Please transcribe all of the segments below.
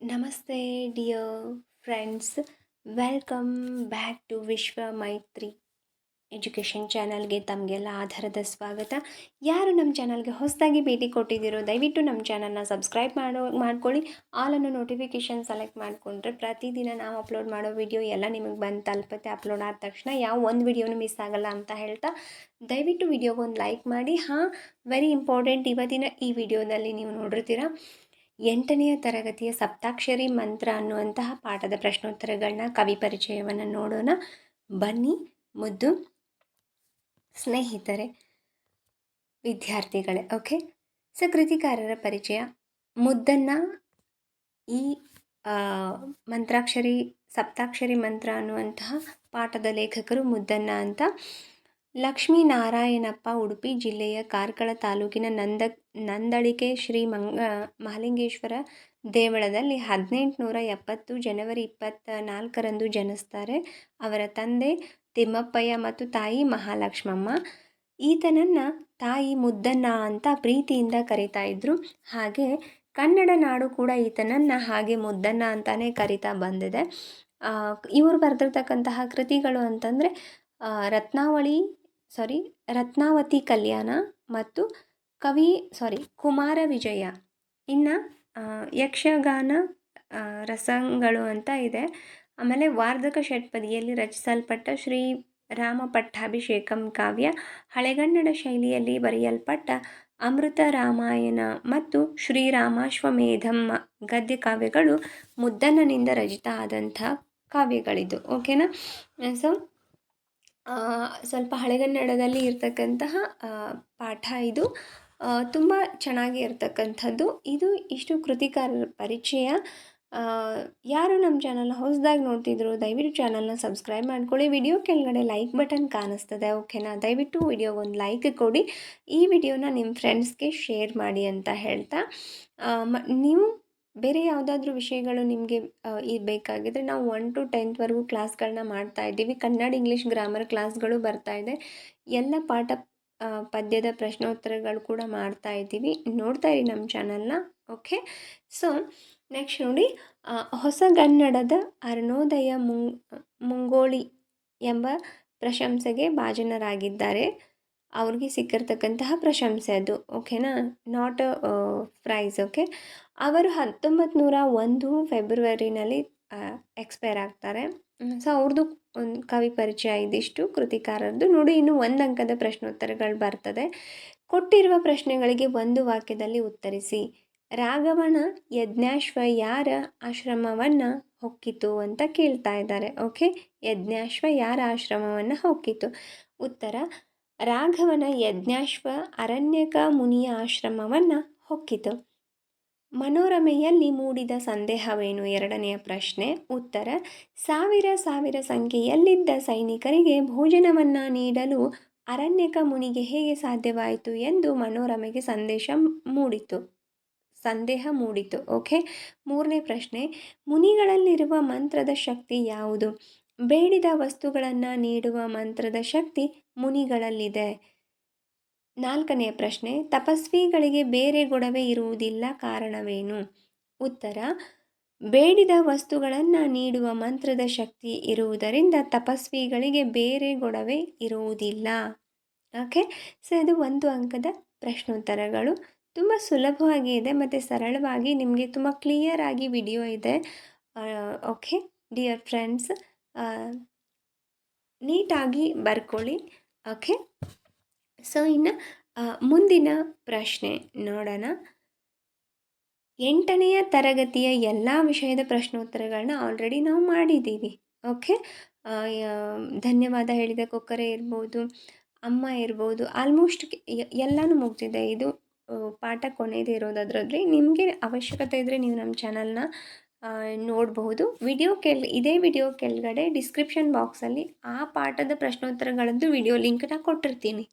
ನಮಸ್ತೆ, dear friends. Welcome back to Vishwa Maitri education ಚಾನಲ್ಗೆ ತಮಗೆಲ್ಲ ಆಧಾರದ ಸ್ವಾಗತ. ಯಾರು ನಮ್ಮ ಚಾನಲ್ಗೆ ಹೊಸದಾಗಿ ಭೇಟಿ ಕೊಟ್ಟಿದ್ದೀರೋ, ದಯವಿಟ್ಟು ನಮ್ಮ ಚಾನಲ್ನ ಸಬ್ಸ್ಕ್ರೈಬ್ ಮಾಡೋ, ಮಾಡ್ಕೊಳ್ಳಿ. ಆಲನ್ನು ನೋಟಿಫಿಕೇಷನ್ ಸೆಲೆಕ್ಟ್ ಮಾಡಿಕೊಂಡ್ರೆ ಪ್ರತಿದಿನ ನಾವು ಅಪ್ಲೋಡ್ ಮಾಡೋ ವಿಡಿಯೋ ಎಲ್ಲ ನಿಮಗೆ ಬಂದು ತಲುಪತ್ತೆ. ಅಪ್ಲೋಡ್ ಆದ ತಕ್ಷಣ ಯಾವ ಒಂದು ವಿಡಿಯೋನು ಮಿಸ್ ಆಗಲ್ಲ ಅಂತ ಹೇಳ್ತಾ ದಯವಿಟ್ಟು ವಿಡಿಯೋಗೆ ಒಂದು ಲೈಕ್ ಮಾಡಿ. ಹಾಂ ವೆರಿ ಇಂಪಾರ್ಟೆಂಟ್ ಇವತ್ತಿನ ಈ ವಿಡಿಯೋದಲ್ಲಿ ನೀವು ನೋಡಿರ್ತೀರ. ಎಂಟನೆಯ ತರಗತಿಯ ಸಪ್ತಾಕ್ಷರಿ ಮಂತ್ರ ಅನ್ನುವಂತಹ ಪಾಠದ ಪ್ರಶ್ನೋತ್ತರಗಳನ್ನ ಕವಿ ಪರಿಚಯವನ್ನು ನೋಡೋಣ. ಬನ್ನಿ, ಮುದ್ದು. ಸ್ನೇಹಿತರೆ, ವಿದ್ಯಾರ್ಥಿಗಳೇ, ಓಕೆ? ಸೊ ಕೃತಿಕಾರರ ಪರಿಚಯ. ಮುದ್ದನ್ನು ಈ ಮಂತ್ರಾಕ್ಷರಿ, ಸಪ್ತಾಕ್ಷರಿ ಮಂತ್ರ ಅನ್ನುವಂತಹ ಪಾಠದ ಲೇಖಕರು ಮುದ್ದನ್ನ ಅಂತ ಲಕ್ಷ್ಮೀನಾರಾಯಣಪ್ಪ ಉಡುಪಿ ಜಿಲ್ಲೆಯ ಕಾರ್ಕಳ ತಾಲೂಕಿನ ನಂದ ನಂದಳಿಕೆ ಶ್ರೀ ಮಂಗ, ಮಹಾಲಿಂಗೇಶ್ವರ ದೇವಳದಲ್ಲಿ ಹದಿನೆಂಟುನೂರ ಎಪ್ಪತ್ತು ಜನವರಿ ಇಪ್ಪತ್ತ ನಾಲ್ಕರಂದು ಜನಿಸ್ತಾರೆ. ಅವರ ತಂದೆ ತಿಮ್ಮಪ್ಪಯ್ಯ ಮತ್ತು ತಾಯಿ ಮಹಾಲಕ್ಷ್ಮಮ್ಮ. ಈತನನ್ನು ತಾಯಿ ಮುದ್ದಣ್ಣ ಅಂತ ಪ್ರೀತಿಯಿಂದ ಕರಿತಾ ಇದ್ದರು ಹಾಗೆ ಕನ್ನಡ ನಾಡು ಕೂಡ ಈತನನ್ನು ಹಾಗೆ ಮುದ್ದಣ್ಣ ಅಂತಲೇ ಕರಿತಾ ಬಂದಿದೆ. ಇವರು ಬರೆದಿರ್ತಕ್ಕಂತಹ ಕೃತಿಗಳು ಅಂತಂದರೆ ರತ್ನಾವಳಿ ಸಾರಿ ರತ್ನಾವತಿ ಕಲ್ಯಾಣ ಮತ್ತು ಕವಿ ಸಾರಿ ಕುಮಾರ ವಿಜಯ. ಇನ್ನು ಯಕ್ಷಗಾನ ರಸಗಳು ಅಂತ ಇದೆ. ಆಮೇಲೆ ವಾರ್ಧಕ ಷಟ್ಪದಿಯಲ್ಲಿ ರಚಿಸಲ್ಪಟ್ಟ ಶ್ರೀ ರಾಮ ಪಟ್ಟಾಭಿಷೇಕಂ ಕಾವ್ಯ, ಹಳೆಗನ್ನಡ ಶೈಲಿಯಲ್ಲಿ ಬರೆಯಲ್ಪಟ್ಟ ಅಮೃತ ರಾಮಾಯಣ ಮತ್ತು ಶ್ರೀರಾಮಾಶ್ವಮೇಧಂ ಗದ್ಯ ಕಾವ್ಯಗಳು ಮುದ್ದಣ್ಣನಿಂದ ರಚಿತ ಆದಂಥ ಕಾವ್ಯಗಳಿದು. ಓಕೆನಾ ಸೊ ಸ್ವಲ್ಪ ಹಳೆಗನ್ನಡದಲ್ಲಿ ಇರತಕ್ಕಂತಹ ಪಾಠ ಇದು. ತುಂಬ ಚೆನ್ನಾಗಿ ಇರತಕ್ಕಂಥದ್ದು. ಇದು ಇಷ್ಟು ಕೃತಿಕಾರರ ಪರಿಚಯ. ಯಾರು ನಮ್ಮ ಚಾನಲ್ನ ಹೊಸದಾಗಿ ನೋಡ್ತಿದ್ರು, ದಯವಿಟ್ಟು ಚಾನಲ್ನ ಸಬ್ಸ್ಕ್ರೈಬ್ ಮಾಡ್ಕೊಳ್ಳಿ. ವಿಡಿಯೋ ಕೆಳಗಡೆ ಲೈಕ್ ಬಟನ್ ಕಾಣಿಸ್ತದೆ ಓಕೆನಾ ದಯವಿಟ್ಟು ವಿಡಿಯೋಗೆ ಒಂದು ಲೈಕ್ ಕೊಡಿ. ಈ ವಿಡಿಯೋನ ನಿಮ್ಮ ಫ್ರೆಂಡ್ಸ್ಗೆ ಶೇರ್ ಮಾಡಿ ಅಂತ ಹೇಳ್ತಾ. ನೀವು ಬೇರೆ ಯಾವುದಾದ್ರೂ ವಿಷಯಗಳು ನಿಮಗೆ ಈ ಬೇಕಾಗಿದ್ದರೆ ನಾವು ಒನ್ ಟು ಟೆಂತ್ವರೆಗೂ ಕ್ಲಾಸ್ಗಳನ್ನ ಮಾಡ್ತಾ ಇದ್ದೀವಿ. ಕನ್ನಡ ಇಂಗ್ಲೀಷ್ ಗ್ರಾಮರ್ ಕ್ಲಾಸ್ಗಳು ಬರ್ತಾ ಇದೆ. ಎಲ್ಲ ಪಾಠ ಪದ್ಯದ ಪ್ರಶ್ನೋತ್ತರಗಳು ಕೂಡ ಮಾಡ್ತಾ ಇದ್ದೀವಿ. ನೋಡ್ತಾ ಇರಿ ನಮ್ಮ ಚಾನಲ್ನ, ಓಕೆ? ಸೊ, ನೆಕ್ಸ್ಟ್ ನೋಡಿ ಹೊಸಗನ್ನಡದ ಅರುಣೋದಯ ಮುಂಗ್, ಮುಂಗೋಳಿ ಎಂಬ ಪ್ರಶಂಸೆಗೆ ಭಾಜನರಾಗಿದ್ದಾರೆ. ಅವ್ರಿಗೆ ಸಿಕ್ಕಿರ್ತಕ್ಕಂತಹ ಪ್ರಶಂಸೆ ಅದು, ಓಕೆನಾ? Not price okay? ಅವರು ಹತ್ತೊಂಬತ್ತು ನೂರ ಒಂದು ಫೆಬ್ರವರಿನಲ್ಲಿ ಎಕ್ಸ್ಪೈರ್ ಆಗ್ತಾರೆ. ಸೊ ಅವ್ರದ್ದು ಒಂದು ಕವಿ ಪರಿಚಯ ಇದಿಷ್ಟು ಕೃತಿಕಾರರದ್ದು ನೋಡಿ, ಇನ್ನು ಒಂದು ಅಂಕದ ಪ್ರಶ್ನೋತ್ತರಗಳು ಬರ್ತದೆ. ಕೊಟ್ಟಿರುವ ಪ್ರಶ್ನೆಗಳಿಗೆ ಒಂದು ವಾಕ್ಯದಲ್ಲಿ ಉತ್ತರಿಸಿ. ರಾಘವನ ಯಜ್ಞಾಶ್ವ ಯಾರ ಆಶ್ರಮವನ್ನು ಹೊಕ್ಕಿತು ಅಂತ ಕೇಳ್ತಾ ಇದ್ದಾರೆ. ಓಕೆ? ಯಜ್ಞಾಶ್ವ ಯಾರ ಆಶ್ರಮವನ್ನು ಹೊಕ್ಕಿತು? ಉತ್ತರ, ರಾಘವನ ಯಜ್ಞಾಶ್ವ ಅರಣ್ಯಕ ಮುನಿಯ ಆಶ್ರಮವನ್ನು ಹೊಕ್ಕಿತು. ಮನೋರಮೆಯಲ್ಲಿ ಮೂಡಿದ ಸಂದೇಹವೇನು? ಎರಡನೆಯ ಪ್ರಶ್ನೆ, ಉತ್ತರ. ಸಾವಿರ ಸಾವಿರ ಸಂಖ್ಯೆಯಲ್ಲಿದ್ದ ಸೈನಿಕರಿಗೆ ಭೋಜನವನ್ನು ನೀಡಲು ಅರಣ್ಯಕ ಮುನಿಗೆ ಹೇಗೆ ಸಾಧ್ಯವಾಯಿತು ಎಂದು ಮನೋರಮೆಗೆ ಸಂದೇಶ ಮೂಡಿತು. ಸಂದೇಹ ಮೂಡಿತು. ಓಕೆ. ಮೂರನೇ ಪ್ರಶ್ನೆ, ಮುನಿಗಳಲ್ಲಿರುವ ಮಂತ್ರದ ಶಕ್ತಿ ಯಾವುದು? ಬೇಡಿದ ವಸ್ತುಗಳನ್ನು ನೀಡುವ ಮಂತ್ರದ ಶಕ್ತಿ ಮುನಿಗಳಲ್ಲಿದೆ. ನಾಲ್ಕನೆಯ ಪ್ರಶ್ನೆ, ತಪಸ್ವಿಗಳಿಗೆ ಬೇರೆ ಗೊಡವೆ ಇರುವುದಿಲ್ಲ ಕಾರಣವೇನು? ಉತ್ತರ, ಬೇಡಿದ ವಸ್ತುಗಳನ್ನು ನೀಡುವ ಮಂತ್ರದ ಶಕ್ತಿ ಇರುವುದರಿಂದ ತಪಸ್ವಿಗಳಿಗೆ ಬೇರೆ ಗೊಡವೆ ಇರುವುದಿಲ್ಲ. ಓಕೆ, ಸೊ ಇದು ಒಂದು ಅಂಕದ ಪ್ರಶ್ನೋತ್ತರಗಳು. ತುಂಬ ಸುಲಭವಾಗಿ ಇದೆ, ಮತ್ತು ಸರಳವಾಗಿ ನಿಮಗೆ ತುಂಬ ಕ್ಲಿಯರ್ ಆಗಿ ವಿಡಿಯೋ ಇದೆ. ಓಕೆ ಡಿಯರ್ ಫ್ರೆಂಡ್ಸ್ ನೀಟಾಗಿ ಬರ್ಕೊಳ್ಳಿ. ಓಕೆ. ಸೊ ಇನ್ನು ಮುಂದಿನ ಪ್ರಶ್ನೆ ನೋಡೋಣ. ಎಂಟನೆಯ ತರಗತಿಯ ಎಲ್ಲ ವಿಷಯದ ಪ್ರಶ್ನೋತ್ತರಗಳನ್ನ ಆಲ್ರೆಡಿ ನಾವು ಮಾಡಿದ್ದೀವಿ. ಓಕೆ ಧನ್ಯವಾದ ಹೇಳಿದ ಕೊಕ್ಕರೆ ಇರ್ಬೋದು, ಅಮ್ಮ ಇರ್ಬೋದು ಆಲ್ಮೋಸ್ಟ್ ಎಲ್ಲನೂ ಮುಗ್ದಿದೆ. ಇದು ಪಾಠ ಕೊನೆಯದೇ ಇರೋದು ಅದರಲ್ಲಿ ನಿಮಗೆ ಅವಶ್ಯಕತೆ ಇದ್ದರೆ ನೀವು ನಮ್ಮ ಚಾನಲ್ನ ನೋಡಬಹುದು. ವಿಡಿಯೋ ಕೆಲ್ ಇದೇ ವಿಡಿಯೋ ಕೆಳಗಡೆ ಡಿಸ್ಕ್ರಿಪ್ಷನ್ ಬಾಕ್ಸಲ್ಲಿ ಆ ಪಾಠದ ಪ್ರಶ್ನೋತ್ತರಗಳದ್ದು ವಿಡಿಯೋ ಲಿಂಕ್ನ ಕೊಟ್ಟಿರ್ತೀನಿ.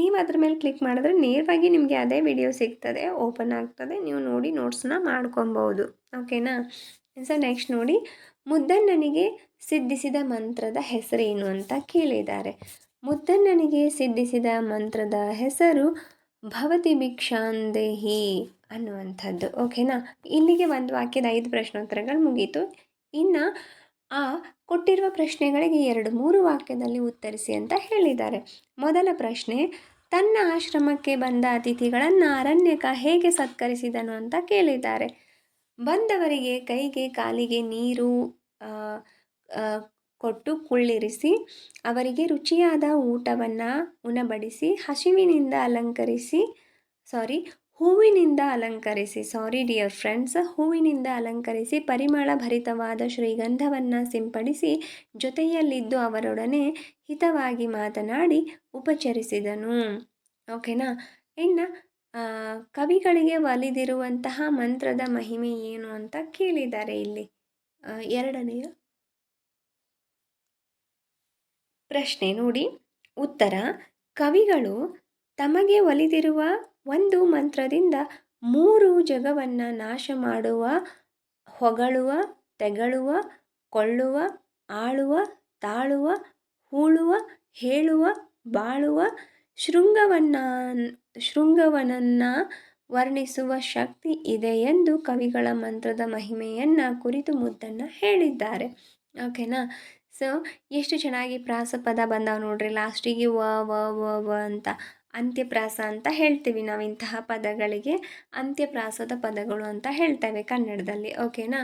ನೀವು ಅದ್ರ ಮೇಲೆ ಕ್ಲಿಕ್ ಮಾಡಿದ್ರೆ ನೇರವಾಗಿ ನಿಮಗೆ ಅದೇ ವಿಡಿಯೋ ಸಿಗ್ತದೆ ಓಪನ್ ಆಗ್ತದೆ. ನೀವು ನೋಡಿ ನೋಟ್ಸ್ನ ಮಾಡ್ಕೊಬೋದು ಓಕೆನಾ ಸೊ ನೆಕ್ಸ್ಟ್ ನೋಡಿ, ಮುದ್ದಣ್ಣನಿಗೆ ಸಿದ್ಧಿಸಿದ ಮಂತ್ರದ ಹೆಸರೇನು ಅಂತ ಕೇಳಿದ್ದಾರೆ. ಮುದ್ದಣ್ಣನಿಗೆ ಸಿದ್ಧಿಸಿದ ಮಂತ್ರದ ಹೆಸರು ಭವತಿ ಭಿಕ್ಷಾಂದೇಹಿ ಅನ್ನುವಂಥದ್ದು. ಓಕೆನಾ ಇಲ್ಲಿಗೆ ಒಂದು ವಾಕ್ಯದ ಐದು ಪ್ರಶ್ನೋತ್ತರಗಳು ಮುಗೀತು. ಇನ್ನು ಆ ಕೊಟ್ಟಿರುವ ಪ್ರಶ್ನೆಗಳಿಗೆ ಎರಡು ಮೂರು ವಾಕ್ಯದಲ್ಲಿ ಉತ್ತರಿಸಿ ಅಂತ ಹೇಳಿದ್ದಾರೆ. ಮೊದಲ ಪ್ರಶ್ನೆ, ತನ್ನ ಆಶ್ರಮಕ್ಕೆ ಬಂದ ಅತಿಥಿಗಳನ್ನು ಅರಣ್ಯಕ ಹೇಗೆ ಸತ್ಕರಿಸಿದನು ಅಂತ ಕೇಳಿದ್ದಾರೆ. ಬಂದವರಿಗೆ ಕೈಗೆ ಕಾಲಿಗೆ ನೀರು ಕೊಟ್ಟು ಕುಳ್ಳಿರಿಸಿ, ಅವರಿಗೆ ರುಚಿಯಾದ ಊಟವನ್ನು ಉಣಬಡಿಸಿ, ಹಸಿವಿನಿಂದ ಅಲಂಕರಿಸಿ ಸಾರಿ ಹೂವಿನಿಂದ ಅಲಂಕರಿಸಿ ಸಾರಿ ಡಿಯರ್ ಫ್ರೆಂಡ್ಸ್ ಹೂವಿನಿಂದ ಅಲಂಕರಿಸಿ ಪರಿಮಳ ಭರಿತವಾದ ಶ್ರೀಗಂಧವನ್ನು ಸಿಂಪಡಿಸಿ, ಜೊತೆಯಲ್ಲಿದ್ದು ಅವರೊಡನೆ ಹಿತವಾಗಿ ಮಾತನಾಡಿ ಉಪಚರಿಸಿದನು. ಓಕೆನಾ ಇನ್ನು ಕವಿಗಳಿಗೆ ಒಲಿದಿರುವಂತಹ ಮಂತ್ರದ ಮಹಿಮೆ ಏನು ಅಂತ ಕೇಳಿದ್ದಾರೆ ಇಲ್ಲಿ. ಎರಡನೆಯ ಪ್ರಶ್ನೆ ನೋಡಿ. ಉತ್ತರ, ಕವಿಗಳು ತಮಗೆ ಒಲಿದಿರುವ ಒಂದು ಮಂತ್ರದಿಂದ ಮೂರು ಜಗವನ್ನು ನಾಶ ಮಾಡುವ, ಹೊಗಳುವ, ತೆಗಳುವ, ಕೊಳ್ಳುವ, ಆಳುವ, ತಾಳುವ, ಹೂಳುವ, ಹೇಳುವ, ಬಾಳುವ, ಶೃಂಗವನ್ನ, ಶೃಂಗವನನ್ನು ವರ್ಣಿಸುವ ಶಕ್ತಿ ಇದೆ ಎಂದು ಕವಿಗಳ ಮಂತ್ರದ ಮಹಿಮೆಯನ್ನು ಕುರಿತು ಮುದ್ದನ್ನು ಹೇಳಿದ್ದಾರೆ. ಓಕೆನಾ? ಸೊ ಎಷ್ಟು ಚೆನ್ನಾಗಿ ಪ್ರಾಸಪದ ಬಂದಾವ ನೋಡ್ರಿ. ಲಾಸ್ಟಿಗೆ ವ ವ ವ ವ ಅಂತ. ಅಂತ್ಯಪ್ರಾಸ ಅಂತ ಹೇಳ್ತೀವಿ ನಾವು ಇಂತಹ ಪದಗಳಿಗೆ. ಅಂತ್ಯಪ್ರಾಸದ ಪದಗಳು ಅಂತ ಹೇಳ್ತೇವೆ ಕನ್ನಡದಲ್ಲಿ ಓಕೆನಾ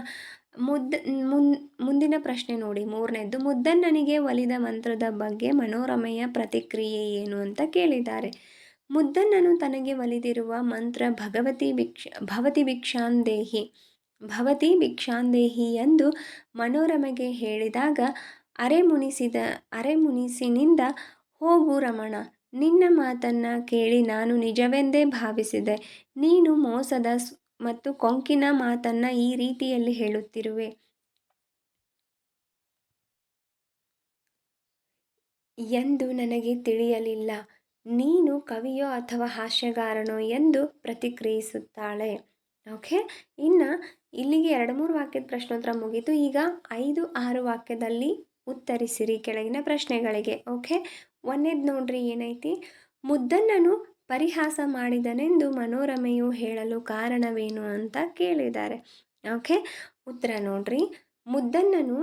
ಮುದ್ದ, ಮುನ್, ಮುಂದಿನ ಪ್ರಶ್ನೆ ನೋಡಿ, ಮೂರನೇದ್ದು ಮುದ್ದನ್ನನಿಗೆ ಒಲಿದ ಮಂತ್ರದ ಬಗ್ಗೆ ಮನೋರಮೆಯ ಪ್ರತಿಕ್ರಿಯೆ ಏನು ಅಂತ ಕೇಳಿದ್ದಾರೆ. ಮುದ್ದನ್ನನು ತನಗೆ ಒಲಿದಿರುವ ಮಂತ್ರ ಭಗವತಿ ಭಿಕ್ಷ, ಭವತಿ ಭಿಕ್ಷಾಂದೇಹಿ ಭವತಿ ಭಿಕ್ಷಾಂದೇಹಿ ಎಂದು ಮನೋರಮೆಗೆ ಹೇಳಿದಾಗ, ಅರೆ ಮುನಿಸಿದ, ಅರೆ ಮುನಿಸಿನಿಂದ ಹೋಗು ರಮಣ ನಿನ್ನ ಮಾತನ್ನು ಕೇಳಿ ನಾನು ನಿಜವೆಂದೇ ಭಾವಿಸಿದೆ. ನೀನು ಮೋಸದ ಮತ್ತು ಕೊಂಕಿನ ಮಾತನ್ನು ಈ ರೀತಿಯಲ್ಲಿ ಹೇಳುತ್ತಿರುವೆ. ಎಂದು ನನಗೆ ತಿಳಿಯಲಿಲ್ಲ. ನೀನು ಕವಿಯೋ ಅಥವಾ ಹಾಸ್ಯಗಾರನೋ ಎಂದು ಪ್ರತಿಕ್ರಿಯಿಸುತ್ತಾಳೆ. ಓಕೆ, ಇನ್ನು ಇಲ್ಲಿಗೆ ಎರಡು ಮೂರು ವಾಕ್ಯದ ಪ್ರಶ್ನೋತ್ತರ ಮುಗೀತು. ಈಗ ಐದು ಆರು ವಾಕ್ಯದಲ್ಲಿ ಉತ್ತರಿಸಿರಿ. ಕೆಳಗಿನ ಪ್ರಶ್ನೆಗಳಿಗೆ, ಓಕೆ? ಒಂದೇದು ನೋಡ್ರಿ ಏನೈತಿ? ಮುದ್ದಣ್ಣನು ಪರಿಹಾಸ ಮಾಡಿದನೆಂದು ಮನೋರಮೆಯು ಹೇಳಲು ಕಾರಣವೇನು ಅಂತ ಕೇಳಿದ್ದಾರೆ. ಓಕೆ, ಉತ್ತರ ನೋಡ್ರಿ. ಮುದ್ದಣ್ಣನು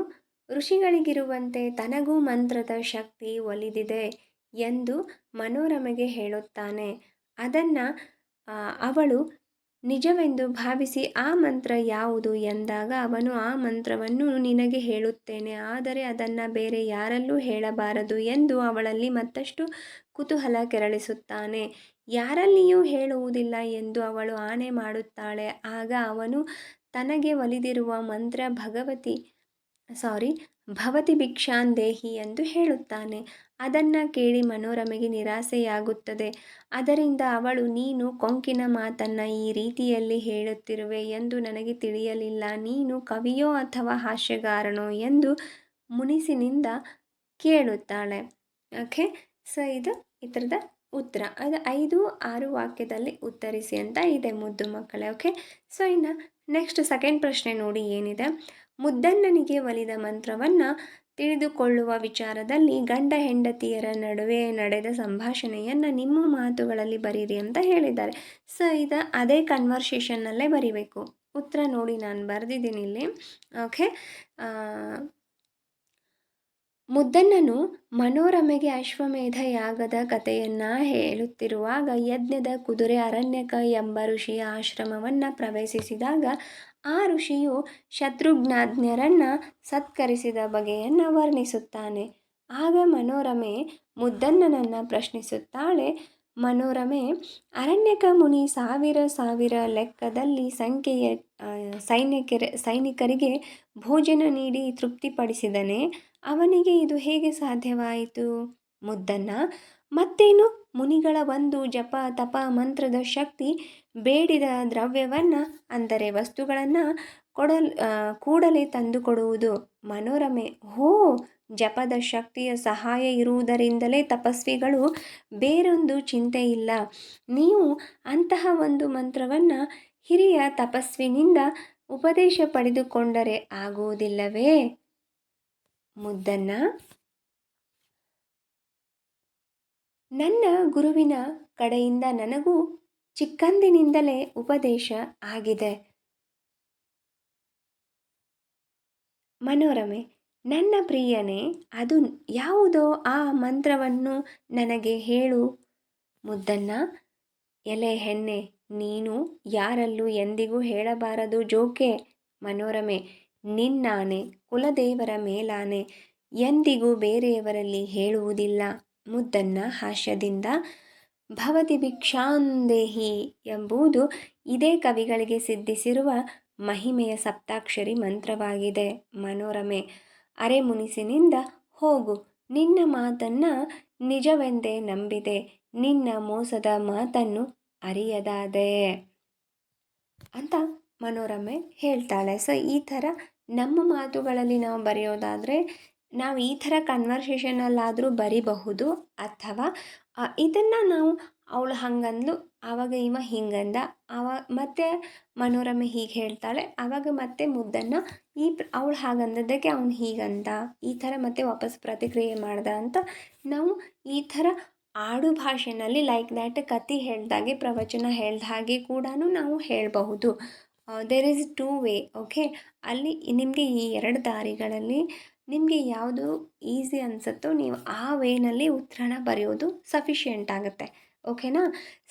ಋಷಿಗಳಿಗಿರುವಂತೆ ತನಗೂ ಮಂತ್ರದ ಶಕ್ತಿ ಒಲಿದಿದೆ ಎಂದು ಮನೋರಮೆಗೆ ಹೇಳುತ್ತಾನೆ. ಅದನ್ನು ಅವಳು ನಿಜವೆಂದು ಭಾವಿಸಿ ಆ ಮಂತ್ರ ಯಾವುದು ಎಂದಾಗ ಅವನು ಆ ಮಂತ್ರವನ್ನು ನಿನಗೆ ಹೇಳುತ್ತೇನೆ. ಆದರೆ ಅದನ್ನು ಬೇರೆ ಯಾರಲ್ಲೂ ಹೇಳಬಾರದು ಎಂದು ಅವಳಲ್ಲಿ ಮತ್ತಷ್ಟು ಕುತೂಹಲ ಕೆರಳಿಸುತ್ತಾನೆ. ಯಾರಲ್ಲಿಯೂ ಹೇಳುವುದಿಲ್ಲ ಎಂದು ಅವಳು ಆನೆ ಮಾಡುತ್ತಾಳೆ. ಆಗ ಅವನು ತನಗೆ ಒಲಿದಿರುವ ಮಂತ್ರ ಭಗವತಿ ಸಾರಿ ಭವತಿ ಭಿಕ್ಷಾನ್ ದೇಹಿ ಎಂದು ಹೇಳುತ್ತಾನೆ. ಅದನ್ನು ಕೇಳಿ ಮನೋರಮೆಗೆ ನಿರಾಸೆಯಾಗುತ್ತದೆ. ಅದರಿಂದ ಅವಳು, ನೀನು ಕೊಂಕಿನ ಮಾತನ್ನು ಈ ರೀತಿಯಲ್ಲಿ ಹೇಳುತ್ತಿರುವೆ ಎಂದು ನನಗೆ ತಿಳಿಯಲಿಲ್ಲ. ನೀನು ಕವಿಯೋ ಅಥವಾ ಹಾಸ್ಯಗಾರನೋ ಎಂದು ಮುನಿಸಿನಿಂದ ಕೇಳುತ್ತಾಳೆ. ಓಕೆ, ಸೊ ಇದು ಇದರದ ಉತ್ತರ. ಅದು ಐದು ಆರು ವಾಕ್ಯದಲ್ಲಿ ಉತ್ತರಿಸಿ ಅಂತ ಇದೆ ಮುದ್ದು ಮಕ್ಕಳೇ, ಓಕೆ? ಸೊ ಇನ್ನು ನೆಕ್ಸ್ಟ್ ಸೆಕೆಂಡ್ ಪ್ರಶ್ನೆ ನೋಡಿ ಏನಿದೆ. ಮುದ್ದಣ್ಣನಿಗೆ ಒಲಿದ ಮಂತ್ರವನ್ನು ತಿಳಿದುಕೊಳ್ಳುವ ವಿಚಾರದಲ್ಲಿ ಗಂಡ ಹೆಂಡತಿಯರ ನಡುವೆ ನಡೆದ ಸಂಭಾಷಣೆಯನ್ನು ನಿಮ್ಮ ಮಾತುಗಳಲ್ಲಿ ಬರೀರಿ ಅಂತ ಹೇಳಿದ್ದಾರೆ. ಸೊ ಇದು ಅದೇ ಕನ್ವರ್ಸೇಷನ್ನಲ್ಲೇ ಬರಿಬೇಕು. ಉತ್ತರ ನೋಡಿ ನಾನು ಬರೆದಿದ್ದೀನಿ ಇಲ್ಲಿ. ಓಕೆ ಮುದ್ದಣ್ಣನು ಮನೋರಮೆಗೆ ಅಶ್ವಮೇಧ ಯಾಗದ ಕಥೆಯನ್ನು ಹೇಳುತ್ತಿರುವಾಗ ಯಜ್ಞದ ಕುದುರೆ ಅರಣ್ಯಕ ಎಂಬ ಋಷಿಯ ಆಶ್ರಮವನ್ನು ಪ್ರವೇಶಿಸಿದಾಗ ಆ ಋಷಿಯು ಶತ್ರುಘ್ನಾಜ್ಞರನ್ನು ಸತ್ಕರಿಸಿದ ಬಗೆಯನ್ನು ವರ್ಣಿಸುತ್ತಾನೆ. ಆಗ ಮನೋರಮೆ ಮುದ್ದಣ್ಣನನ್ನು ಪ್ರಶ್ನಿಸುತ್ತಾಳೆ. ಮನೋರಮೆ ಅರಣ್ಯಕ ಮುನಿ ಸಾವಿರ ಸಾವಿರ ಲೆಕ್ಕದಲ್ಲಿ ಸಂಖ್ಯೆಯ ಸೈನಿಕರ ಸೈನಿಕರಿಗೆ ಭೋಜನ ನೀಡಿ ತೃಪ್ತಿಪಡಿಸಿದನೆ. ಅವನಿಗೆ ಇದು ಹೇಗೆ ಸಾಧ್ಯವಾಯಿತು? ಮುದ್ದಣ್ಣ, ಮತ್ತೇನು? ಮುನಿಗಳ ಒಂದು ಜಪ ತಪ ಮಂತ್ರದ ಶಕ್ತಿ ಬೇಡಿದ ದ್ರವ್ಯವನ್ನು, ಅಂದರೆ ವಸ್ತುಗಳನ್ನು ಕೊಡಲ್ ಕೂಡಲೇ ತಂದುಕೊಡುವುದು. ಮನೋರಮೆ. ಹೋ, ಜಪದ ಶಕ್ತಿಯ ಸಹಾಯ ಇರುವುದರಿಂದಲೇ ತಪಸ್ವಿಗಳು ಬೇರೊಂದು ಚಿಂತೆ ಇಲ್ಲ. ನೀವು ಅಂತಹ ಒಂದು ಮಂತ್ರವನ್ನು ಹಿರಿಯ ತಪಸ್ವಿನಿಂದ ಉಪದೇಶ ಪಡೆದುಕೊಂಡರೆ ಆಗುವುದಿಲ್ಲವೇ? ಮುದ್ದನ್ನ. ನನ್ನ ಗುರುವಿನ ಕಡೆಯಿಂದ ನನಗೂ ಚಿಕ್ಕಂದಿನಿಂದಲೇ ಉಪದೇಶ ಆಗಿದೆ. ಮನೋರಮೆ, ನನ್ನ ಪ್ರಿಯನೇ, ಅದು ಯಾವುದೋ ಆ ಮಂತ್ರವನ್ನು ನನಗೆ ಹೇಳು. ಮುದ್ದನ್ನ ಎಲೆ ಹೆಣ್ಣೆ ನೀನು ಯಾರಲ್ಲೂ ಎಂದಿಗೂ ಹೇಳಬಾರದು ಜೋಕೆ. ಮನೋರಮೆ, ನಿನ್ನಾನೆ, ಕುಲದೇವರ ಮೇಲಾನೆ, ಎಂದಿಗೂ ಬೇರೆಯವರಲ್ಲಿ ಹೇಳುವುದಿಲ್ಲ. ಮುದ್ದನ್ನ ಹಾಸ್ಯದಿಂದ ಭವತಿ ಭಿಕ್ಷಾಂದೇಹಿ ಎಂಬುದು ಇದೇ ಕವಿಗಳಿಗೆ ಸಿದ್ಧಿಸಿರುವ ಮಹಿಮೆಯ ಸಪ್ತಾಕ್ಷರಿ ಮಂತ್ರವಾಗಿದೆ. ಮನೋರಮೆ, ಅರೆ ಮುನಿಸಿನಿಂದ ಹೋಗು. ನಿನ್ನ ಮಾತನ್ನ ನಿಜವೆಂದೇ ನಂಬಿದೆ. ನಿನ್ನ ಮೋಸದ ಮಾತನ್ನು ಅರಿಯದಾದೆ. ಅಂತ ಮನೋರಮೆ ಹೇಳ್ತಾಳೆ. ಸೊ ಈ ಥರ ನಮ್ಮ ಮಾತುಗಳಲ್ಲಿ ನಾವು ಬರೆಯೋದಾದರೆ, ನಾವು ಈ ಥರ ಕನ್ವರ್ಸೇಷನಲ್ಲಾದರೂ ಬರಿಬಹುದು ಅಥವಾ ಇದನ್ನು ನಾವು ಅವಳು ಹಂಗಂದ್ಲು, ಆವಾಗ ಇವ ಹಿಂಗಂದ, ಅವ ಮತ್ತೆ ಮನೋರಮೆ ಹೀಗೆ ಹೇಳ್ತಾಳೆ, ಆವಾಗ ಮತ್ತೆ ಮುದ್ದನ್ನು ಈ ಅವಳು ಹಾಗಂದದ್ದಕ್ಕೆ ಅವನು ಹೀಗಂದ, ಈ ಥರ ಮತ್ತೆ ವಾಪಸ್ ಪ್ರತಿಕ್ರಿಯೆ ಮಾಡ್ದ ಅಂತ ನಾವು ಈ ಥರ ಆಡು ಭಾಷೆನಲ್ಲಿ ಲೈಕ್ ದ್ಯಾಟ್ ಕತೆ ಹೇಳ್ದಾಗೆ, ಪ್ರವಚನ ಹೇಳ್ದ ಹಾಗೆ ಕೂಡ ನಾವು ಹೇಳಬಹುದು. There is two way okay ಅಲ್ಲಿ ನಿಮಗೆ ಈ ಎರಡು ದಾರಿಗಳಲ್ಲಿ ನಿಮಗೆ ಯಾವುದು ಈಸಿ ಅನಿಸುತ್ತೋ ನೀವು ಆ ವೇನಲ್ಲಿ ಉತ್ತರನ ಬರೆಯೋದು ಸಫಿಷಿಯೆಂಟ್ ಆಗುತ್ತೆ. ಓಕೆನಾ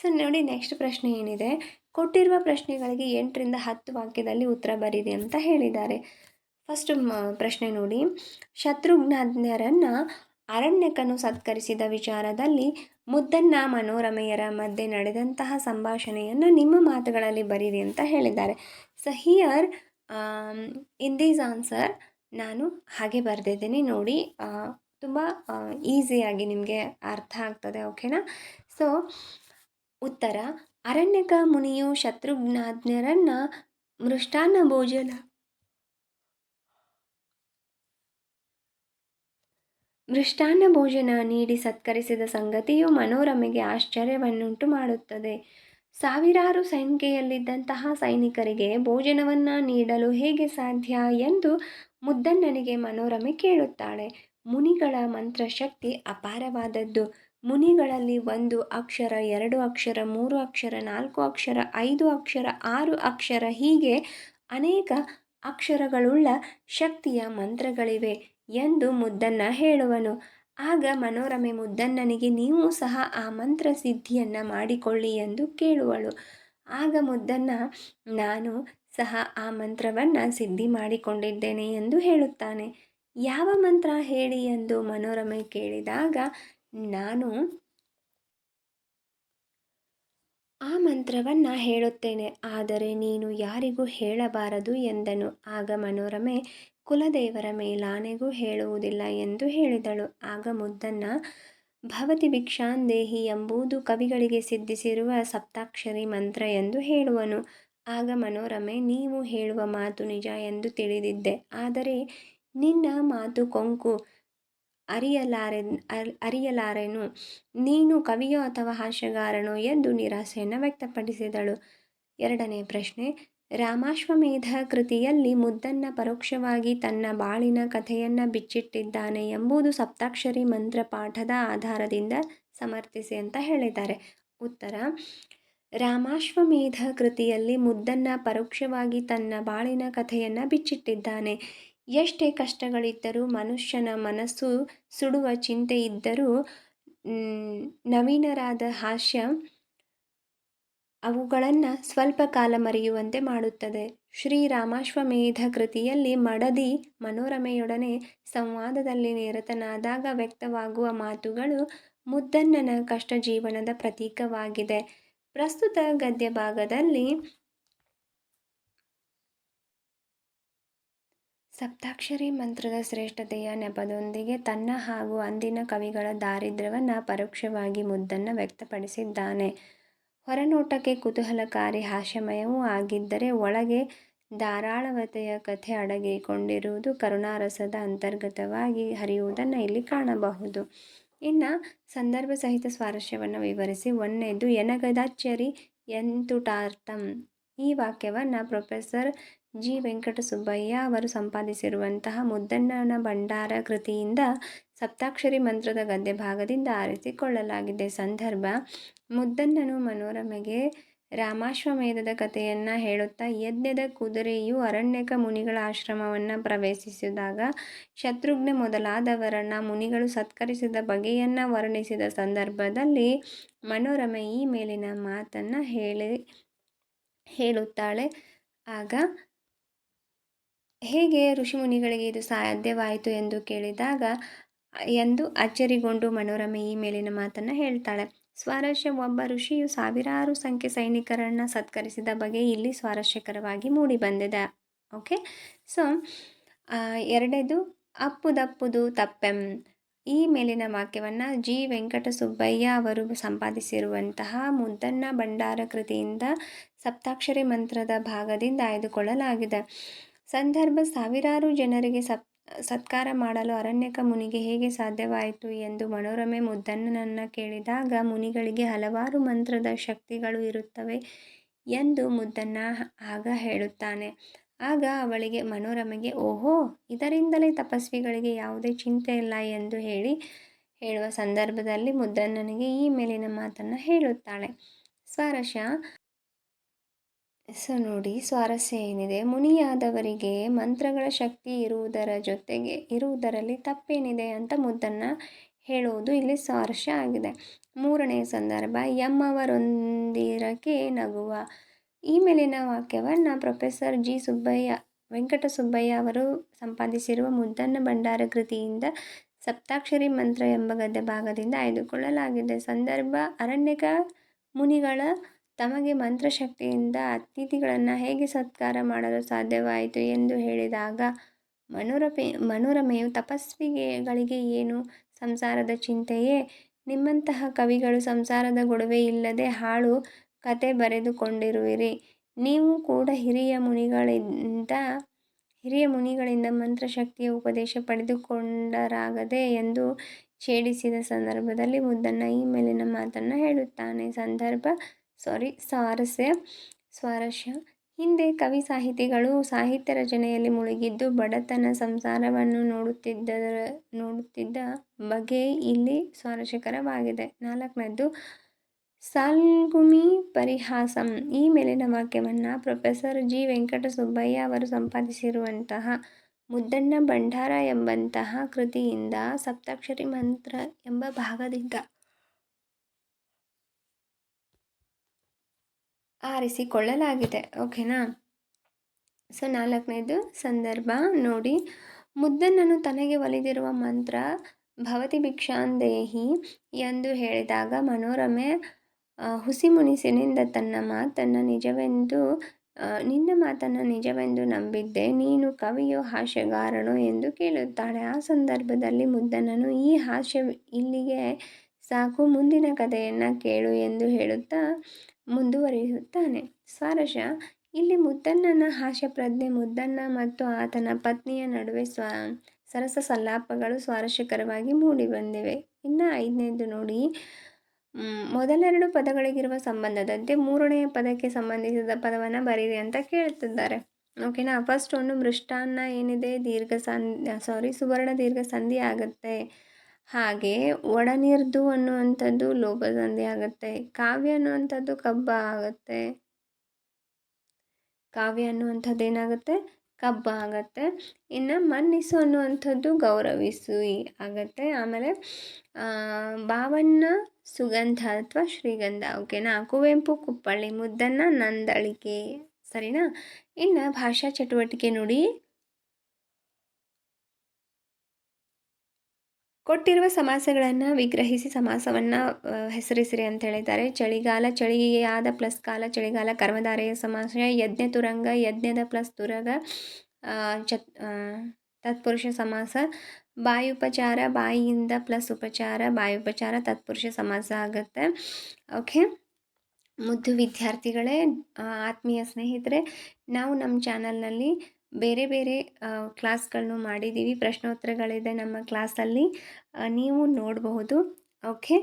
ಸೊ ನೋಡಿ ನೆಕ್ಸ್ಟ್ ಪ್ರಶ್ನೆ ಏನಿದೆ? ಕೊಟ್ಟಿರುವ ಪ್ರಶ್ನೆಗಳಿಗೆ ಎಂಟರಿಂದ ಹತ್ತು ವಾಕ್ಯದಲ್ಲಿ ಉತ್ತರ ಬರೀರಿ ಅಂತ ಹೇಳಿದ್ದಾರೆ. ಫಸ್ಟ್ ಪ್ರಶ್ನೆ ನೋಡಿ. ಶತ್ರುಘ್ನಜ್ಞರನ್ನು ಅರಣ್ಯಕನು ಸತ್ಕರಿಸಿದ ವಿಚಾರದಲ್ಲಿ ಮುದ್ದಣ್ಣ ಮನೋರಮೆಯರ ಮಧ್ಯೆ ನಡೆದಂತಹ ಸಂಭಾಷಣೆಯನ್ನು ನಿಮ್ಮ ಮಾತುಗಳಲ್ಲಿ ಬರೀರಿ ಅಂತ ಹೇಳಿದ್ದಾರೆ. So here in these answer ನಾನು ಹಾಗೆ ಬರೆದಿದ್ದೀನಿ ನೋಡಿ. ತುಂಬ ಈಸಿಯಾಗಿ ನಿಮಗೆ ಅರ್ಥ ಆಗ್ತದೆ ಓಕೆನಾ ಸೊ ಉತ್ತರ. ಅರಣ್ಯಕ ಮುನಿಯು ಶತ್ರುಘ್ನಾಜ್ಞರನ್ನ ಮೃಷ್ಟಾನ್ನ ಭೋಜನ ಮೃಷ್ಟಾನ್ನ ಭೋಜನ ನೀಡಿ ಸತ್ಕರಿಸಿದ ಸಂಗತಿಯು ಮನೋರಮೆಗೆ ಆಶ್ಚರ್ಯವನ್ನುಂಟು ಮಾಡುತ್ತದೆ. ಸಾವಿರಾರು ಸಂಖ್ಯೆಯಲ್ಲಿದ್ದಂತಹ ಸೈನಿಕರಿಗೆ ಭೋಜನವನ್ನು ನೀಡಲು ಹೇಗೆ ಸಾಧ್ಯ ಎಂದು ಮುದ್ದಣ್ಣನಿಗೆ ಮನೋರಮೆ ಕೇಳುತ್ತಾಳೆ. ಮುನಿಗಳ ಮಂತ್ರಶಕ್ತಿ ಅಪಾರವಾದದ್ದು. ಮುನಿಗಳಲ್ಲಿ ಒಂದು ಅಕ್ಷರ, ಎರಡು ಅಕ್ಷರ, ಮೂರು ಅಕ್ಷರ, ನಾಲ್ಕು ಅಕ್ಷರ, ಐದು ಅಕ್ಷರ, ಆರು ಅಕ್ಷರ ಹೀಗೆ ಅನೇಕ ಅಕ್ಷರಗಳುಳ್ಳ ಶಕ್ತಿಯ ಮಂತ್ರಗಳಿವೆ ಎಂದು ಮುದ್ದನ್ನ ಹೇಳುವನು. ಆಗ ಮನೋರಮೆ ಮುದ್ದಣ್ಣನಿಗೆ, ನೀವು ಸಹ ಆ ಮಂತ್ರ ಸಿದ್ಧಿಯನ್ನು ಮಾಡಿಕೊಳ್ಳಿ ಎಂದು ಕೇಳುವಳು. ಆಗ ಮುದ್ದಣ್ಣ, ನಾನು ಸಹ ಆ ಮಂತ್ರವನ್ನು ಸಿದ್ಧಿ ಮಾಡಿಕೊಂಡಿದ್ದೇನೆ ಎಂದು ಹೇಳುತ್ತಾನೆ. ಯಾವ ಮಂತ್ರ ಹೇಳಿ ಎಂದು ಮನೋರಮೆ ಕೇಳಿದಾಗ, ನಾನು ಆ ಮಂತ್ರವನ್ನು ಹೇಳುತ್ತೇನೆ, ಆದರೆ ನೀನು ಯಾರಿಗೂ ಹೇಳಬಾರದು ಎಂದನು. ಆಗ ಮನೋರಮೆ, ಕುಲದೇವರ ಮೇಲಾನೆಗೂ ಹೇಳುವುದಿಲ್ಲ ಎಂದು ಹೇಳಿದಳು. ಆಗ ಮುದ್ದನ್ನ, ಭವತಿ ಭಿಕ್ಷಾಂದೇಹಿ ಎಂಬುದು ಕವಿಗಳಿಗೆ ಸಿದ್ಧಿಸಿರುವ ಸಪ್ತಾಕ್ಷರಿ ಮಂತ್ರ ಎಂದು ಹೇಳುವನು. ಆಗ ಮನೋರಮೆ, ನೀವು ಹೇಳುವ ಮಾತು ನಿಜ ಎಂದು ತಿಳಿದಿದ್ದೆ. ಆದರೆ ನಿನ್ನ ಮಾತು ಕೊಂಕು ಅರಿಯಲಾರೆ ಅರಿಯಲಾರೆನು? ನೀನು ಕವಿಯೋ ಅಥವಾ ಹಾಸ್ಯಗಾರನೋ ಎಂದು ನಿರಾಸೆಯನ್ನು ವ್ಯಕ್ತಪಡಿಸಿದಳು. ಎರಡನೇ ಪ್ರಶ್ನೆ, ರಾಮಾಶ್ವಮೇಧ ಕೃತಿಯಲ್ಲಿ ಮುದ್ದನ್ನ ಪರೋಕ್ಷವಾಗಿ ತನ್ನ ಬಾಳಿನ ಕಥೆಯನ್ನು ಬಿಚ್ಚಿಟ್ಟಿದ್ದಾನೆ ಎಂಬುದು ಸಪ್ತಾಕ್ಷರಿ ಮಂತ್ರ ಪಾಠದ ಆಧಾರದಿಂದ ಸಮರ್ಥಿಸಿ ಅಂತ ಹೇಳಿದ್ದಾರೆ. ಉತ್ತರ ರಾಮಾಶ್ವಮೇಧ ಕೃತಿಯಲ್ಲಿ ಮುದ್ದನ್ನ ಪರೋಕ್ಷವಾಗಿ ತನ್ನ ಬಾಳಿನ ಕಥೆಯನ್ನು ಬಿಚ್ಚಿಟ್ಟಿದ್ದಾನೆ. ಎಷ್ಟೇ ಕಷ್ಟಗಳಿದ್ದರೂ ಮನುಷ್ಯನ ಮನಸ್ಸು ಸುಡುವ ಚಿಂತೆ ಇದ್ದರೂ ನವೀನರಾದ ಹಾಸ್ಯ ಅವುಗಳನ್ನು ಸ್ವಲ್ಪ ಕಾಲ ಮರೆಯುವಂತೆ ಮಾಡುತ್ತದೆ. ಶ್ರೀ ರಾಮಾಶ್ವಮೇಧ ಕೃತಿಯಲ್ಲಿ ಮಡದಿ ಮನೋರಮೆಯೊಡನೆ ಸಂವಾದದಲ್ಲಿ ನಿರತನಾದಾಗ ವ್ಯಕ್ತವಾಗುವ ಮಾತುಗಳು ಮುದ್ದಣ್ಣನ ಕಷ್ಟ ಜೀವನದ ಪ್ರತೀಕವಾಗಿದೆ. ಪ್ರಸ್ತುತ ಗದ್ಯ ಭಾಗದಲ್ಲಿ ಸಪ್ತಾಕ್ಷರಿ ಮಂತ್ರದ ಶ್ರೇಷ್ಠತೆಯ ನೆಪದೊಂದಿಗೆ ತನ್ನ ಹಾಗೂ ಅಂದಿನ ಕವಿಗಳ ದಾರಿದ್ರ್ಯವನ್ನು ಪರೋಕ್ಷವಾಗಿ ಮುದ್ದನ್ನು ವ್ಯಕ್ತಪಡಿಸಿದ್ದಾನೆ. ಹೊರನೋಟಕ್ಕೆ ಕುತೂಹಲಕಾರಿ ಹಾಸ್ಯಮಯವೂ ಆಗಿದ್ದರೆ ಒಳಗೆ ಧಾರಾಳವತೆಯ ಕಥೆ ಅಡಗಿಕೊಂಡಿರುವುದು ಕರುಣಾರಸದ ಅಂತರ್ಗತವಾಗಿ ಹರಿಯುವುದನ್ನು ಇಲ್ಲಿ ಕಾಣಬಹುದು. ಇನ್ನು ಸಂದರ್ಭ ಸಹಿತ ಸ್ವಾರಸ್ಯವನ್ನು ವಿವರಿಸಿ ಒಂದನೇದು ಯನಗದಾಚರಿ ಎಂತುಟಾರ್ಥಂ? ಈ ವಾಕ್ಯವನ್ನು ಪ್ರೊಫೆಸರ್ ಜಿ. ವೆಂಕಟಸುಬ್ಬಯ್ಯ ಅವರು ಸಂಪಾದಿಸಿರುವಂತಹ ಮುದ್ದಣ್ಣನ ಭಂಡಾರ ಕೃತಿಯಿಂದ ಸಪ್ತಾಕ್ಷರಿ ಮಂತ್ರದ ಗದ್ಯ ಭಾಗದಿಂದ ಆರಿಸಿಕೊಳ್ಳಲಾಗಿದೆ. ಸಂದರ್ಭ, ಮುದ್ದಣ್ಣನು ಮನೋರಮೆಗೆ ರಾಮಾಶ್ವಮೇಧದ ಕಥೆಯನ್ನು ಹೇಳುತ್ತಾ ಯಜ್ಞದ ಕುದುರೆಯು ಅರಣ್ಯಕ ಮುನಿಗಳ ಆಶ್ರಮವನ್ನು ಪ್ರವೇಶಿಸಿದಾಗ ಶತ್ರುಘ್ನ ಮೊದಲಾದವರನ್ನು ಮುನಿಗಳು ಸತ್ಕರಿಸಿದ ಬಗೆಯನ್ನು ವರ್ಣಿಸಿದ ಸಂದರ್ಭದಲ್ಲಿ ಮನೋರಮೆ ಈ ಮೇಲಿನ ಮಾತನ್ನು ಹೇಳಿ, ಹೇಳುತ್ತಾಳೆ. ಆಗ, ಹೇಗೆ ಋಷಿಮುನಿಗಳಿಗೆ ಇದು ಸಾಧ್ಯವಾಯಿತು ಎಂದು ಕೇಳಿದಾಗ, ಎಂದು ಅಚ್ಚರಿಗೊಂಡು ಮನೋರಮೆ ಈ ಮೇಲಿನ ಮಾತನ್ನು ಹೇಳ್ತಾಳೆ. ಸ್ವಾರಸ್ಯ ಒಬ್ಬ ಋಷಿಯು ಸಾವಿರಾರು ಸಂಖ್ಯೆ ಸೈನಿಕರನ್ನು ಸತ್ಕರಿಸಿದ ಬಗ್ಗೆ ಇಲ್ಲಿ ಸ್ವಾರಸ್ಯಕರವಾಗಿ ಮೂಡಿಬಂದಿದೆ ಓಕೆ ಸೊ ಎರಡನೇದು, ಅಪ್ಪುದಪ್ಪುದು ತಪ್ಪೆಂ. ಈ ಮೇಲಿನ ವಾಕ್ಯವನ್ನು ಜಿ. ವೆಂಕಟಸುಬ್ಬಯ್ಯ ಅವರು ಸಂಪಾದಿಸಿರುವಂತಹ ಮುದ್ದಣ್ಣ ಭಂಡಾರ ಕೃತಿಯಿಂದ ಸಪ್ತಾಕ್ಷರಿ ಮಂತ್ರದ ಭಾಗದಿಂದ ಆಯ್ದುಕೊಳ್ಳಲಾಗಿದೆ. ಸಂದರ್ಭ, ಸಾವಿರಾರು ಜನರಿಗೆ ಸಪ್ ಸತ್ಕಾರ ಮಾಡಲು ಅರಣ್ಯಕ ಮುನಿಗೆ ಹೇಗೆ ಸಾಧ್ಯವಾಯಿತು ಎಂದು ಮನೋರಮೆ ಮುದ್ದಣ್ಣನನ್ನು ಕೇಳಿದಾಗ ಮುನಿಗಳಿಗೆ ಹಲವಾರು ಮಂತ್ರದ ಶಕ್ತಿಗಳು ಇರುತ್ತವೆ ಎಂದು ಮುದ್ದಣ್ಣ ಆಗ ಹೇಳುತ್ತಾನೆ. ಆಗ ಅವಳಿಗೆ ಮನೋರಮೆಗೆ, ಓಹೋ, ಇದರಿಂದಲೇ ತಪಸ್ವಿಗಳಿಗೆ ಯಾವುದೇ ಚಿಂತೆ ಇಲ್ಲ ಎಂದು ಹೇಳಿ, ಹೇಳುವ ಸಂದರ್ಭದಲ್ಲಿ ಮುದ್ದಣ್ಣನಿಗೆ ಈ ಮೇಲಿನ ಮಾತನ್ನು ಹೇಳುತ್ತಾಳೆ. ಸ್ವಾರಸ್ಯ ಸೊ ನೋಡಿ, ಸ್ವಾರಸ್ಯ ಏನಿದೆ? ಮುನಿಯಾದವರಿಗೆ ಮಂತ್ರಗಳ ಶಕ್ತಿ ಇರುವುದರ ಜೊತೆಗೆ ಇರುವುದರಲ್ಲಿ ತಪ್ಪೇನಿದೆ ಅಂತ ಮುದ್ದನ್ನು ಹೇಳುವುದು ಇಲ್ಲಿ ಸ್ವಾರಸ್ಯ ಆಗಿದೆ. ಮೂರನೆಯ ಸಂದರ್ಭ ಎಮ್ಮವರೊಂದಿರಕ್ಕೆ ನಗುವ ಈ ಮೇಲಿನ ವಾಕ್ಯವನ್ನು ಪ್ರೊಫೆಸರ್ ಜಿ. ಸುಬ್ಬಯ್ಯ, ವೆಂಕಟ ಸುಬ್ಬಯ್ಯ ಅವರು ಸಂಪಾದಿಸಿರುವ ಮುದ್ದನ್ನ ಭಂಡಾರ ಕೃತಿಯಿಂದ ಸಪ್ತಾಕ್ಷರಿ ಮಂತ್ರ ಎಂಬ ಗದ್ಯ ಭಾಗದಿಂದ ಆಯ್ದುಕೊಳ್ಳಲಾಗಿದೆ. ಸಂದರ್ಭ, ಅರಣ್ಯಕ ಮುನಿಗಳ ತಮಗೆ ಮಂತ್ರಶಕ್ತಿಯಿಂದ ಅತಿಥಿಗಳನ್ನು ಹೇಗೆ ಸತ್ಕಾರ ಮಾಡಲು ಸಾಧ್ಯವಾಯಿತು ಎಂದು ಹೇಳಿದಾಗ ಮನೋರಮೆ ಮನೋರಮೆಯು ತಪಸ್ವಿಗಳಿಗೆ ಏನು ಸಂಸಾರದ ಚಿಂತೆಯೇ? ನಿಮ್ಮಂತಹ ಕವಿಗಳು ಸಂಸಾರದ ಗೊಡವೆ ಇಲ್ಲದೆ ಹಾಳು ಕತೆ ಬರೆದುಕೊಂಡಿರುವಿರಿ. ನೀವು ಕೂಡ ಹಿರಿಯ ಮುನಿಗಳಿಂದ ಹಿರಿಯ ಮುನಿಗಳಿಂದ ಮಂತ್ರಶಕ್ತಿಯ ಉಪದೇಶ ಪಡೆದುಕೊಂಡರಾಗದೆ ಎಂದು ಛೇಡಿಸಿದ ಸಂದರ್ಭದಲ್ಲಿ ಮುದ್ದಣ್ಣ ಈ ಮೇಲಿನ ಮಾತನ್ನು ಹೇಳುತ್ತಾನೆ. ಸಂದರ್ಭ ಸಾರಿ ಸ್ವಾರಸ್ಯ ಸ್ವಾರಸ್ಯ. ಹಿಂದೆ ಕವಿ ಸಾಹಿತಿಗಳು ಸಾಹಿತ್ಯ ರಚನೆಯಲ್ಲಿ ಮುಳುಗಿದ್ದು ಬಡತನ ಸಂಸಾರವನ್ನು ನೋಡುತ್ತಿದ್ದ ನೋಡುತ್ತಿದ್ದ ಬಗೆ ಇಲ್ಲಿ ಸ್ವಾರಸ್ಯಕರವಾಗಿದೆ. ನಾಲ್ಕನೇದು ಸಾಲ್ಗುಮಿ ಪರಿಹಾಸಂ. ಈ ಮೇಲಿನ ವಾಕ್ಯವನ್ನು ಪ್ರೊಫೆಸರ್ ಜಿ. ವೆಂಕಟಸುಬ್ಬಯ್ಯ ಅವರು ಸಂಪಾದಿಸಿರುವಂತಹ ಮುದ್ದಣ್ಣ ಭಂಡಾರ ಎಂಬಂತಹ ಕೃತಿಯಿಂದ ಸಪ್ತಾಕ್ಷರಿ ಮಂತ್ರ ಎಂಬ ಭಾಗದಿಂದ ಆರಿಸಿಕೊಳ್ಳಲಾಗಿದೆ. ಓಕೆನಾ? ಸೊ, ನಾಲ್ಕನೇದು ಸಂದರ್ಭ ನೋಡಿ. ಮುದ್ದನನ್ನು ತನಗೆ ಒಲಿದಿರುವ ಮಂತ್ರ, ಭವತಿ ಭಿಕ್ಷಾಂದೇಹಿ ಎಂದು ಹೇಳಿದಾಗ ಮನೋರಮೆ ಹುಸಿ ಮುನಿಸಿನಿಂದ ತನ್ನ ಮಾತನ್ನು ನಿಜವೆಂದು ನಿನ್ನ ಮಾತನ್ನು ನಿಜವೆಂದು ನಂಬಿದ್ದೆ. ನೀನು ಕವಿಯೋ ಹಾಸ್ಯಗಾರನೋ ಎಂದು ಕೇಳುತ್ತಾಳೆ. ಆ ಸಂದರ್ಭದಲ್ಲಿ ಮುದ್ದನನು ಈ ಹಾಸ್ಯ ಇಲ್ಲಿಗೆ ಸಾಕು ಮುಂದಿನ ಕಥೆಯನ್ನು ಕೇಳು ಎಂದು ಹೇಳುತ್ತಾ ಮುಂದುವರಿಯುತ್ತಾನೆ. ಸ್ವಾರಸ್ಯ, ಇಲ್ಲಿ ಮುದ್ದಣ್ಣನ ಹಾಸ್ಯಪ್ರಜ್ಞೆ ಮುದ್ದಣ್ಣ ಮತ್ತು ಆತನ ಪತ್ನಿಯ ನಡುವೆ ಸ್ವ, ಸರಸ ಸಲ್ಲಾಪಗಳು ಸ್ವಾರಸ್ಯಕರವಾಗಿ ಮೂಡಿಬಂದಿವೆ. ಇನ್ನು ಐದನೇದು ನೋಡಿ. ಮೊದಲೆರಡು ಪದಗಳಿಗಿರುವ ಸಂಬಂಧದಂತೆ ಮೂರನೆಯ ಪದಕ್ಕೆ ಸಂಬಂಧಿಸಿದ ಪದವನ್ನು ಬರೀರಿ ಅಂತ ಕೇಳ್ತಿದ್ದಾರೆ ಓಕೆನಾ? ಫಸ್ಟ್ ಒಂದು ಮೃಷ್ಟಾನ್ನ ಏನಿದೆ? ದೀರ್ಘ ಸಂಧಿ ಸಾರಿ ಸುವರ್ಣ ದೀರ್ಘ ಸಂಧಿ ಆಗುತ್ತೆ. ಹಾಗೆ ಒಡನಿರ್ದು ಅನ್ನುವಂಥದ್ದು ಲೋಪಸಂಧಿ ಆಗುತ್ತೆ. ಕಾವ್ಯ ಅನ್ನುವಂಥದ್ದು ಕಬ್ಬ ಆಗುತ್ತೆ. ಕಾವ್ಯ ಅನ್ನುವಂಥದ್ದು ಏನಾಗುತ್ತೆ? ಕಬ್ಬ ಆಗುತ್ತೆ. ಇನ್ನು ಮನ್ನಿಸು ಅನ್ನುವಂಥದ್ದು ಗೌರವಿಸು ಆಗುತ್ತೆ. ಆಮೇಲೆ ಭಾವನ್ನ ಸುಗಂಧ ಅಥವಾ ಶ್ರೀಗಂಧ. ಓಕೆನಾ ಕುವೆಂಪು ಕುಪ್ಪಳ್ಳಿ, ಮುದ್ದನ್ನ, ನಂದಳಿಕೆ. ಸರಿನಾ? ಇನ್ನು ಭಾಷಾ ಚಟುವಟಿಕೆ ನೋಡಿ. ಕೊಟ್ಟಿರುವ ಸಮಾಸಗಳನ್ನು ವಿಗ್ರಹಿಸಿ ಸಮಾಸವನ್ನು ಹೆಸರಿಸಿರಿ ಅಂತ ಹೇಳಿದ್ದಾರೆ. ಚಳಿಗಾಲ ಚಳಿಯಾದ ಪ್ಲಸ್ ಕಾಲ, ಚಳಿಗಾಲ ಕರ್ಮಧಾರೆಯ ಸಮಾಸ, ಯಜ್ಞ ತುರಂಗ, ಯಜ್ಞದ ಪ್ಲಸ್ ತುರಗ ಚತ್ ತತ್ಪುರುಷ ಸಮಾಸ, ಬಾಯುಪಚಾರ, ಬಾಯಿಯಿಂದ ಪ್ಲಸ್ ಉಪಚಾರ, ಬಾಯುಪಚಾರ, ತತ್ಪುರುಷ ಸಮಾಸ ಆಗುತ್ತೆ. ಓಕೆ? ಮುದ್ದು ವಿದ್ಯಾರ್ಥಿಗಳೇ ಆತ್ಮೀಯ ಸ್ನೇಹಿತರೆ, ನಾವು ನಮ್ಮ ಚಾನಲ್ನಲ್ಲಿ ಬೇರೆ ಬೇರೆ ಕ್ಲಾಸ್ಗಳನ್ನು ಮಾಡಿದ್ದೀವಿ. ಪ್ರಶ್ನೋತ್ತರಗಳಿದೆ ನಮ್ಮ ಕ್ಲಾಸಲ್ಲಿ. ನೀವು ನೋಡಬಹುದು. ಓಕೆ?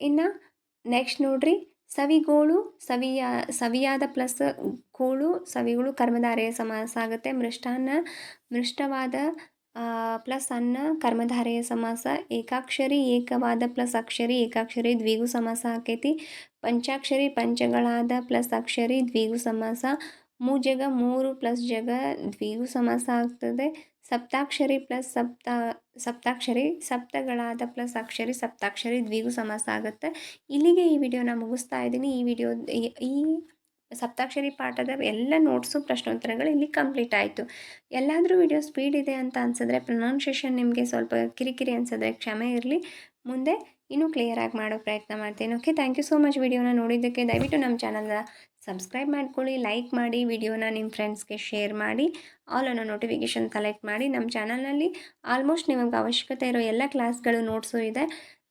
ಇನ್ನು ನೆಕ್ಸ್ಟ್ ನೋಡ್ರಿ. ಸವಿಗೋಳು, ಸವಿಯ, ಸವಿಯಾದ ಪ್ಲಸ್ ಗೋಳು ಸವಿಗಳು ಕರ್ಮಧಾರೆಯ ಸಮಾಸ ಆಗುತ್ತೆ. ಮೃಷ್ಟಾನ್ನ, ಮೃಷ್ಟವಾದ ಪ್ಲಸ್ ಅನ್ನ ಕರ್ಮಧಾರೆಯ ಸಮಾಸ. ಏಕಾಕ್ಷರಿ, ಏಕವಾದ ಪ್ಲಸ್ ಅಕ್ಷರಿ, ಏಕಾಕ್ಷರಿ ದ್ವಿಗು ಸಮಾಸ ಆಕೈತಿ. ಪಂಚಾಕ್ಷರಿ ಪಂಚಗಳಾದ ಪ್ಲಸ್ ಅಕ್ಷರಿ ದ್ವಿಗು ಸಮಾಸ. ಮೂಜಗ ಮೂರು ಪ್ಲಸ್ ಜಗ, ದ್ವಿಗು ಸಮಾಸ ಆಗ್ತದೆ. ಸಪ್ತಾಕ್ಷರಿ ಪ್ಲಸ್ ಸಪ್ತ, ಸಪ್ತಾಕ್ಷರಿ, ಸಪ್ತಗಳಾದ ಪ್ಲಸ್ ಅಕ್ಷರಿ, ಸಪ್ತಾಕ್ಷರಿ, ದ್ವಿಗು ಸಮಾಸ ಆಗುತ್ತೆ. ಇಲ್ಲಿಗೆ ಈ ವಿಡಿಯೋನ ಮುಗಿಸ್ತಾ ಇದ್ದೀನಿ. ಈ ವಿಡಿಯೋ ಈ ಸಪ್ತಾಕ್ಷರಿ ಪಾಠದ ಎಲ್ಲ ನೋಟ್ಸು ಪ್ರಶ್ನೋತ್ತರಗಳು ಇಲ್ಲಿ ಕಂಪ್ಲೀಟ್ ಆಯಿತು. ಎಲ್ಲಾದರೂ ವಿಡಿಯೋ ಸ್ಪೀಡ್ ಇದೆ ಅಂತ ಅನ್ಸಿದ್ರೆ ಪ್ರೊನೌನ್ಸಿಯೇಷನ್ ನಿಮಗೆ ಸ್ವಲ್ಪ ಕಿರಿಕಿರಿ ಅನ್ಸಿದ್ರೆ ಕ್ಷಮೆ ಇರಲಿ. ಮುಂದೆ ಇನ್ನೂ ಕ್ಲಿಯರಾಗಿ ಮಾಡೋ ಪ್ರಯತ್ನ ಮಾಡ್ತೀನಿ. Okay thank you so much ವಿಡಿಯೋನ ನೋಡಿದ್ದಕ್ಕೆ ದಯವಿಟ್ಟು ನಮ್ಮ ಚಾನಲ್ನ ಸಬ್ಸ್ಕ್ರೈಬ್ ಮಾಡ್ಕೊಳ್ಳಿ ಲೈಕ್ ಮಾಡಿ ವಿಡಿಯೋನ ನಿಮ್ಮ ಫ್ರೆಂಡ್ಸ್ಗೆ ಶೇರ್ ಮಾಡಿ ಆಲ್ ಅನ್ನೋ ನೋಟಿಫಿಕೇಷನ್ ಕಲೆಕ್ಟ್ ಮಾಡಿ. ನಮ್ಮ ಚಾನಲ್ನಲ್ಲಿ ಆಲ್ಮೋಸ್ಟ್ ನಿಮಗೆ ಅವಶ್ಯಕತೆ ಇರೋ ಎಲ್ಲ ಕ್ಲಾಸ್ಗಳು ನೋಟ್ಸು ಇದೆ.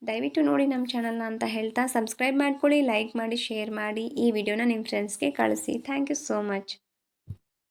ದಯವಿಟ್ಟು ನೋಡಿ ನಮ್ಮ ಚಾನಲ್ನ ಅಂತ ಹೇಳ್ತಾ ಸಬ್ಸ್ಕ್ರೈಬ್ ಮಾಡ್ಕೊಳ್ಳಿ ಲೈಕ್ ಮಾಡಿ ಶೇರ್ ಮಾಡಿ ಈ ವಿಡಿಯೋನ ನಿಮ್ಮ ಫ್ರೆಂಡ್ಸ್ಗೆ ಕಳಿಸಿ. Thank you so much